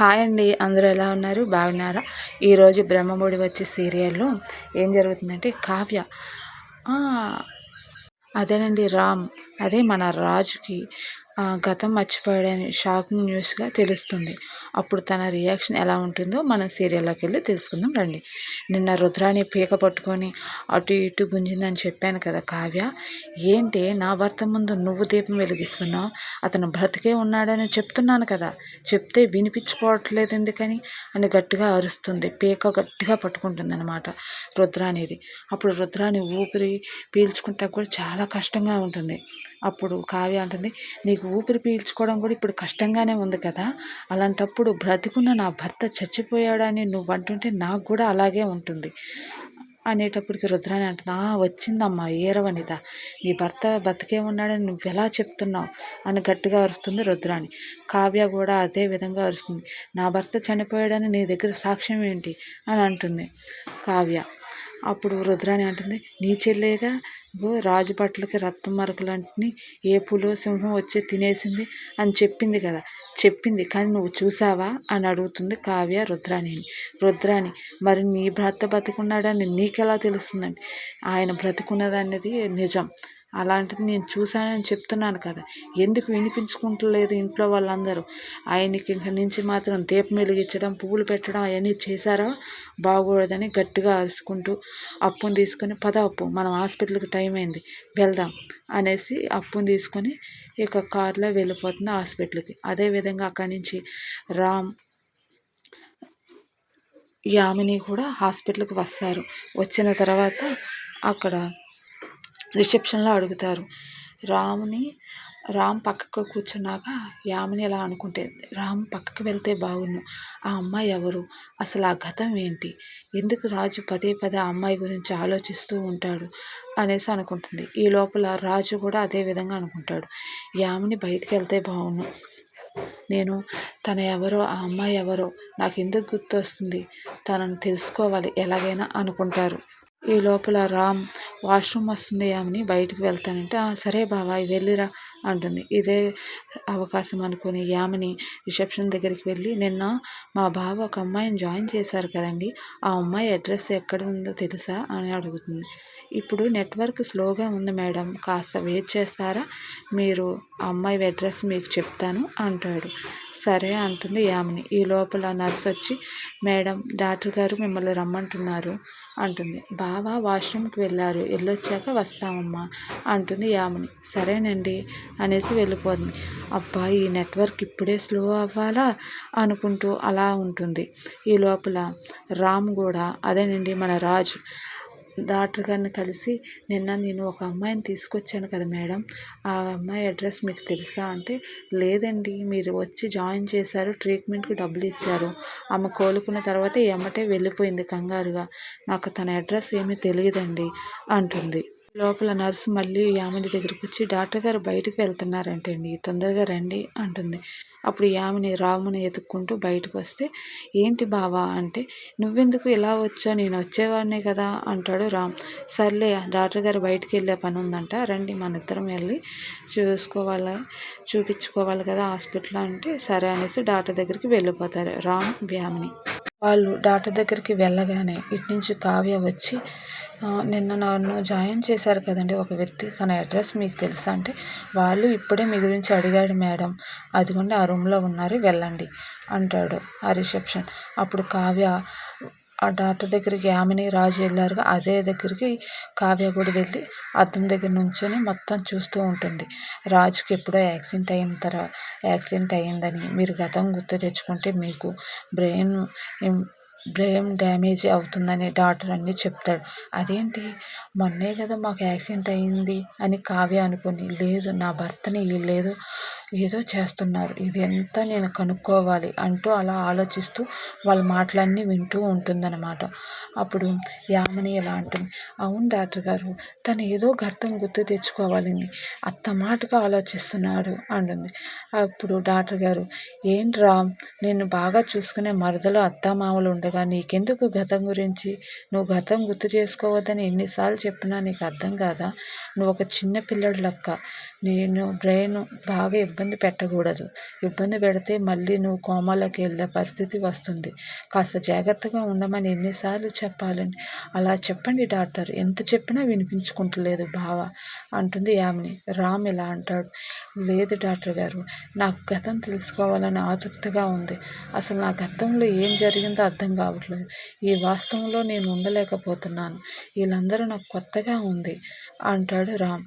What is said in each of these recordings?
Hi అండి అందరూ ఎలా ఉన్నారు? బాగున్నారా? ఈరోజు బ్రహ్మముడి వచ్చే సీరియల్లో ఏం జరుగుతుందంటే కావ్య. అదేనండి రామ్. అదే మన రాజుకి గతం మర్చిపోయాడని షాకింగ్ న్యూస్గా తెలుస్తుంది. అప్పుడు తన రియాక్షన్ ఎలా ఉంటుందో మనం సీరియల్లోకి వెళ్ళి తెలుసుకుందాం రండి. నిన్న రుద్రాని పీక పట్టుకొని అటు ఇటు గుంజిందని చెప్పాను కదా కావ్య. ఏంటి నా భర్త ముందు నువ్వు దీపం వెలిగిస్తున్నావు? అతను బ్రతికే ఉన్నాడని చెప్తున్నాను కదా. చెప్తే వినిపించుకోవట్లేదు ఎందుకని? అని గట్టిగా అరుస్తుంది. పీక గట్టిగా పట్టుకుంటుంది అనమాట రుద్రానిది. అప్పుడు రుద్రాని ఊపిరి పీల్చుకుంటా కూడా చాలా కష్టంగా ఉంటుంది. అప్పుడు కావ్య అంటుంది నీకు ఊపిరి పీల్చుకోవడం కూడా ఇప్పుడు కష్టంగానే ఉంది కదా. అలాంటప్పుడు బ్రతికున్న నా భర్త చచ్చిపోయాడని నువ్వు అంటుంటే నాకు కూడా అలాగే ఉంటుంది అనేటప్పటికి రుద్రాని అంటుంది "ఆ, వచ్చిందమ్మా ఏరవనిత. నీ భర్త బతికే ఉన్నాడని నువ్వు ఎలా చెప్తున్నావు? అని గట్టిగా అరుస్తుంది రుద్రాని కావ్య కూడా అదే విధంగా అరుస్తుంది నా భర్త చనిపోయాడని నీ దగ్గర సాక్ష్యం ఏంటి? అని అంటుంది కావ్య. అప్పుడు రుద్రాణి అంటుంది నీ చెల్లేగా? ఇగో రాజు బట్టలకి రక్తం మరకలంటిని ఏ పులో సింహం వచ్చి తినేసింది అని చెప్పింది కదా. చెప్పింది కానీ నువ్వు చూసావా అని అడుగుతుంది కావ్య రుద్రాణిని. రుద్రాణి మరి నీ భర్త బతికున్నాడని నీకెలా తెలుస్తుందండి? ఆయన బ్రతికున్నదన్నది నిజం. అలాంటిది నేను చూశానని చెప్తున్నాను కదా. ఎందుకు వినిపించుకుంటలేదు ఇంట్లో వాళ్ళందరూ? ఆయనకి ఇంక నుంచి మాత్రం దీపం వెలిగించడం పువ్వులు పెట్టడం అవన్నీ చేశారా? బాగోడదని గట్టిగా అరుచుకుంటూ అప్పును తీసుకొని పద అప్పు మనం హాస్పిటల్కి టైం అయింది వెళ్దాం అనేసి అప్పును తీసుకొని ఇక కారులో వెళ్ళిపోతుంది హాస్పిటల్కి. అదేవిధంగా అక్కడి నుంచి రామ్ యామిని కూడా హాస్పిటల్కి వస్తారు. వచ్చిన తర్వాత అక్కడ రిసెప్షన్లో అడుగుతారు. రాముని రామ్ పక్కకు కూర్చున్నాక యామిని ఎలా అనుకుంటే రామ్ పక్కకు వెళ్తే బాగుండు ఆ అమ్మాయి ఎవరు? అసలు ఆ గతం ఏంటి? ఎందుకు రాజు పదే పదే ఆ అమ్మాయి గురించి ఆలోచిస్తూ ఉంటాడు? అనేసి అనుకుంటుంది. ఈ లోపల రాజు కూడా అదే విధంగా అనుకుంటాడు. యామిని బయటికి వెళ్తే బాగుండు నేను తన ఎవరో ఆ అమ్మాయి ఎవరో నాకు ఎందుకు గుర్తొస్తుంది? తనను తెలుసుకోవాలి ఎలాగైనా అనుకుంటారు. ఈ లోపల రామ్ వాష్రూమ్ వస్తుంది ఆమెని బయటకు వెళ్తానంటే సరే బావా వెళ్ళిరా అంటుంది. ఇదే అవకాశం అనుకుని యామిని రిసెప్షన్ దగ్గరికి వెళ్ళి నిన్న మా బావ ఒక అమ్మాయిని జాయిన్ చేశారు కదండి ఆ అమ్మాయి అడ్రస్ ఎక్కడ ఉందో తెలుసా? అని అడుగుతుంది. ఇప్పుడు నెట్వర్క్ స్లోగా ఉంది మేడం కాస్త వెయిట్ చేస్తారా? మీరు ఆ అమ్మాయి అడ్రస్ మీకు చెప్తాను అంటాడు. సరే అంటుంది యామిని. ఈ లోపల నర్స్ వచ్చి మేడం డాక్టర్ గారు మిమ్మల్ని రమ్మంటున్నారు అంటుంది. బావ వాష్రూమ్కి వెళ్ళారు. వెళ్ళొచ్చాక వస్తామమ్మా అంటుంది యామిని. సరేనండి అనేసి వెళ్ళిపోతుంది. అబ్బా ఈ నెట్వర్క్ ఇప్పుడే స్లో అవ్వాలా? అనుకుంటూ అలా ఉంటుంది. ఈ లోపల రామ్ కూడా అదేనండి మన రాజు. డాక్టర్ గారిని కలిసి నిన్న నేను ఒక అమ్మాయిని తీసుకొచ్చాను కదా మేడం. ఆ అమ్మాయి అడ్రస్ మీకు తెలుసా అంటే లేదండి మీరు వచ్చి జాయిన్ చేశారు ట్రీట్మెంట్కి డబ్బులు ఇచ్చారు. ఆమె కోలుకున్న తర్వాత ఎమ్మటే వెళ్ళిపోయింది కంగారుగా. నాకు తన అడ్రస్ ఏమీ తెలియదండి అంటుంది. లోపల నర్సు మళ్ళీ యామిని దగ్గరికి వచ్చి డాక్టర్ గారు బయటకు వెళ్తున్నారంటండి. తొందరగా రండి అంటుంది. అప్పుడు యామిని రాముని ఎత్తుక్కుంటూ బయటకు వస్తే ఏంటి బావా అంటే నువ్వెందుకు ఇలా వచ్చా నేను వచ్చేవాడినే కదా అంటాడు రామ్. సర్లే డాక్టర్ గారు బయటికి వెళ్ళే పని ఉందంట రండి మన ఇద్దరం వెళ్ళి చూసుకోవాలి చూపించుకోవాలి కదా హాస్పిటల్ అంటే సరే అనేసి డాక్టర్ దగ్గరికి వెళ్ళిపోతారు రామ్ యామిని. వాళ్ళు డాక్టర్ దగ్గరికి వెళ్ళగానే ఇటు నుంచి కావ్య వచ్చి నిన్న నన్ను జాయిన్ చేశారు కదండి ఒక వ్యక్తి తన అడ్రస్ మీకు తెలుసా? అంటే వాళ్ళు ఇప్పుడే మీ గురించి అడిగాడు మేడం. అదిగోండి ఆ రూమ్లో ఉన్నారు వెళ్ళండి అంటాడు ఆ రిసెప్షన్. అప్పుడు కావ్య ఆ డాక్టర్ దగ్గరికి యామిని రాజు వెళ్ళారుగా. అదే దగ్గరికి కావ్య కూడా వెళ్ళి అద్దం దగ్గర నుంచొని మొత్తం చూస్తూ ఉంటుంది. రాజుకి ఎప్పుడో యాక్సిడెంట్ అయిన తర్వాత యాక్సిడెంట్ అయ్యిందని మీరు గతం గుర్తు తెచ్చుకుంటే మీకు బ్రెయిన్ బ్రెయిన్ డ్యామేజ్ అవుతుందని డాక్టర్ అన్నీ చెప్తాడు. అదేంటి? మొన్నే కదా మాకు యాక్సిడెంట్ అయింది అని కావ్య అనుకుని లేదు నా భర్తని లేదు ఏదో చేస్తున్నారు. ఇది ఎంత నేను కనుక్కోవాలి అంటూ అలా ఆలోచిస్తూ వాళ్ళ మాటలన్నీ వింటూ ఉంటుందన్నమాట. అప్పుడు యామిని ఇలా అంటుంది. అవును డాక్టర్ గారు తను ఏదో గర్తం గుర్తు తెచ్చుకోవాలని అత్త మాటగా ఆలోచిస్తున్నాడు అంటుంది. అప్పుడు డాక్టర్ గారు ఏంట్రా? నేను బాగా చూసుకునే మరదలు ఉండే ఉండగా నీకెందుకు గతం గురించి? నువ్వు గతం గుర్తు చేసుకోవద్దని ఎన్నిసార్లు చెప్పినా నీకు అర్థం కాదా? నువ్వు ఒక చిన్న పిల్లడు లెక్క. నేను బ్రెయిన్ బాగా ఇబ్బంది పెట్టకూడదు. ఇబ్బంది పెడితే మళ్ళీ నువ్వు కోమాలోకి వెళ్ళే పరిస్థితి వస్తుంది. కాస్త జాగ్రత్తగా ఉండమని ఎన్నిసార్లు చెప్పాలని. అలా చెప్పండి డాక్టర్. ఎంత చెప్పినా వినిపించుకుంటలేదు బావ అంటుంది యామిని. రామ్ ఇలా అంటాడు. లేదు డాక్టర్ గారు నాకు గతం తెలుసుకోవాలని ఆసక్తిగా ఉంది. అసలు నా గతంలో ఏం జరిగిందో అర్థం కావట్లేదు. ఈ వాస్తవంలో నేను ఉండలేకపోతున్నాను. వీళ్ళందరూ నాకు కొత్తగా ఉంది అంటాడు రామ్.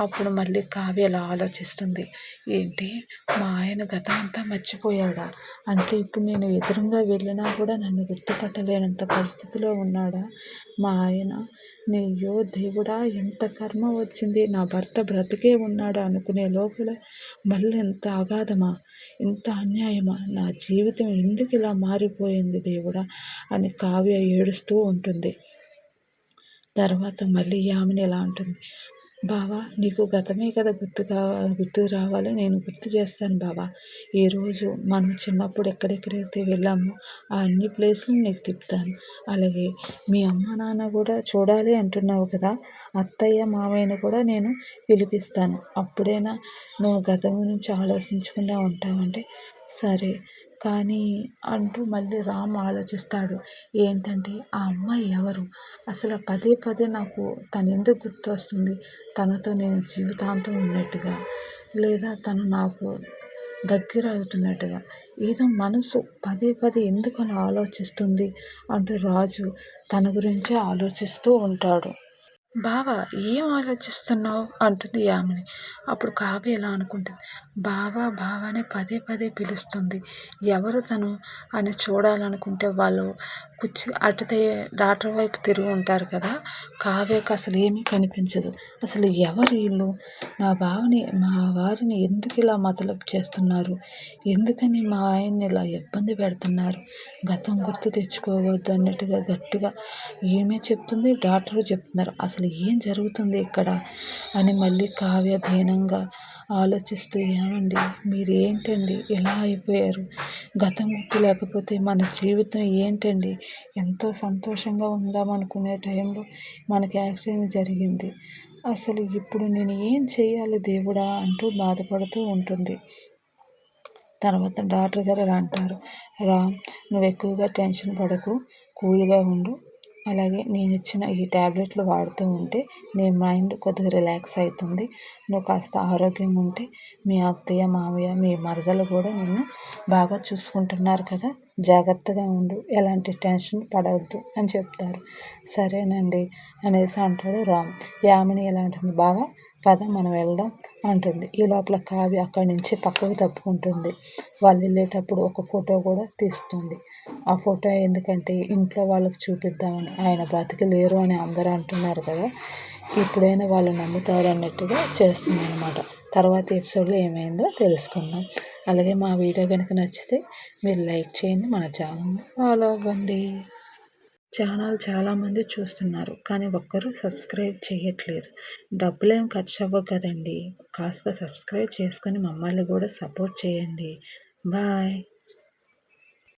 అప్పుడు మళ్ళీ కావ్య అలా ఆలోచిస్తుంది? ఏంటి? మా ఆయన గతం అంతా మర్చిపోయాడా? అంటే ఇప్పుడు నేను ఎదురుగా వెళ్ళినా కూడా నన్ను గుర్తుపట్టలేనంత పరిస్థితిలో ఉన్నాడా? మా ఆయన నెయ్యో దేవుడా ఎంత కర్మ వచ్చింది? నా భర్త బ్రతికే ఉన్నాడా? అనుకునే లోపల మళ్ళీ ఎంత అగాధమా ఇంత అన్యాయమా? నా జీవితం ఎందుకు ఇలా మారిపోయింది దేవుడా? అని కావ్య ఏడుస్తూ ఉంటుంది. తర్వాత మళ్ళీ యామిని ఎలా ఉంటుంది బావా నీకు గతమే కదా గుర్తు కావా గుర్తు రావాలి నేను గుర్తు చేస్తాను బావా. ఈరోజు మనం చిన్నప్పుడు ఎక్కడెక్కడైతే వెళ్ళామో ఆ అన్ని ప్లేసులు నీకు తిప్పుతాను. అలాగే మీ అమ్మ నాన్న కూడా చూడాలి అంటున్నావు కదా అత్తయ్య మామయ్యను కూడా నేను పిలిపిస్తాను. అప్పుడైనా నువ్వు గతం గురించి ఆలోచించకుండా ఉంటావంటే సరే కానీ అంటూ మళ్ళీ రామ్ ఆలోచిస్తాడు. ఏంటంటే ఆ అమ్మాయి ఎవరు? అసలు పదే పదే నాకు తను ఎందుకు గుర్తు వస్తుంది తనతో నేను జీవితాంతం ఉన్నట్టుగా? లేదా తను నాకు దగ్గర అవుతున్నట్టుగా? ఏదో మనసు పదే పదే ఎందుకు అలా ఆలోచిస్తుంది? అంటూ రాజు తన గురించే ఆలోచిస్తూ ఉంటాడు. బావ ఏం ఆలోచిస్తున్నావు? అంటుంది యామిని. అప్పుడు కావ్య ఎలా అనుకుంటుంది. బావా బావానే పదే పదే పిలుస్తుంది. ఎవరు తను అని చూడాలనుకుంటే వాళ్ళు కుర్చీ అటు డాక్టర్ వైపు తిరిగి ఉంటారు కదా. కావ్యకు అసలు ఏమీ కనిపించదు. అసలు ఎవరు వీళ్ళు? నా బావని మా వారిని ఎందుకు ఇలా మతలబు చేస్తున్నారు? ఎందుకని మా ఆయన్ని ఇలా ఇబ్బంది పెడుతున్నారు? గతం గుర్తు తెచ్చుకోవద్దు అన్నట్టుగా గట్టిగా ఏమే చెప్తుంది? డాక్టర్ చెప్తున్నారు. అసలు అసలు ఏం జరుగుతుంది ఇక్కడ? అని మళ్ళీ కావ్య దీనంగా ఆలోచిస్తూ ఏమండి మీరు ఏంటండి ఎలా అయిపోయారు? గతం గుర్తు లేకపోతే మన జీవితం ఏంటండి? ఎంతో సంతోషంగా ఉందామనుకునే టైంలో మనకి యాక్సిడెంట్ జరిగింది. అసలు ఇప్పుడు నేను ఏం చేయాలి దేవుడా అంటూ బాధపడుతూ ఉంటుంది. తర్వాత డాక్టర్ గారు ఇలా అంటారు రామ్ నువ్వు ఎక్కువగా టెన్షన్ పడకు కూల్గా ఉండు అలాగే నేను ఇచ్చిన ఈ ట్యాబ్లెట్లు వాడుతూ ఉంటే నీ మైండ్ కొద్దిగా రిలాక్స్ అవుతుంది నువ్వు కాస్త ఆరోగ్యంగా ఉంటే మీ అత్తయ్య మామయ్య మీ మరదలు కూడా నిన్ను బాగా చూసుకుంటున్నారు కదా. జాగ్రత్తగా ఉండు ఎలాంటి టెన్షన్ పడవద్దు అని చెప్తారు. సరేనండి అనేసి అంటాడు రామ్. యామిని ఎలా ఉంటుంది బావా పద మనం వెళ్దాం అంటుంది. ఈ లోపల కావ్య అక్కడి నుంచి పక్కకు తప్పుకుంటుంది. వాళ్ళు వెళ్ళేటప్పుడు ఒక ఫోటో కూడా తీస్తుంది. ఆ ఫోటో ఎందుకంటే ఇంట్లో వాళ్ళకి చూపిద్దామని ఆయన బ్రతికి లేరు అని అందరూ అంటున్నారు కదా. ఇప్పుడైనా వాళ్ళు నమ్ముతారు అన్నట్టుగా చేస్తుంది అనమాట తర్వాత ఎపిసోడ్లో ఏమైందో తెలుసుకుందాం. అలాగే మా వీడియో కనుక నచ్చితే మీరు లైక్ చేయండి మన ఛానల్ ఫాలో అవ్వండి. ఛానల్ చాలామంది చూస్తున్నారు కానీ ఒక్కరూ సబ్స్క్రైబ్ చేయట్లేదు. డబ్బులేం ఖర్చు అవ్వవు కదండి. కాస్త సబ్స్క్రైబ్ చేసుకొని మమ్మల్ని కూడా సపోర్ట్ చేయండి. బాయ్.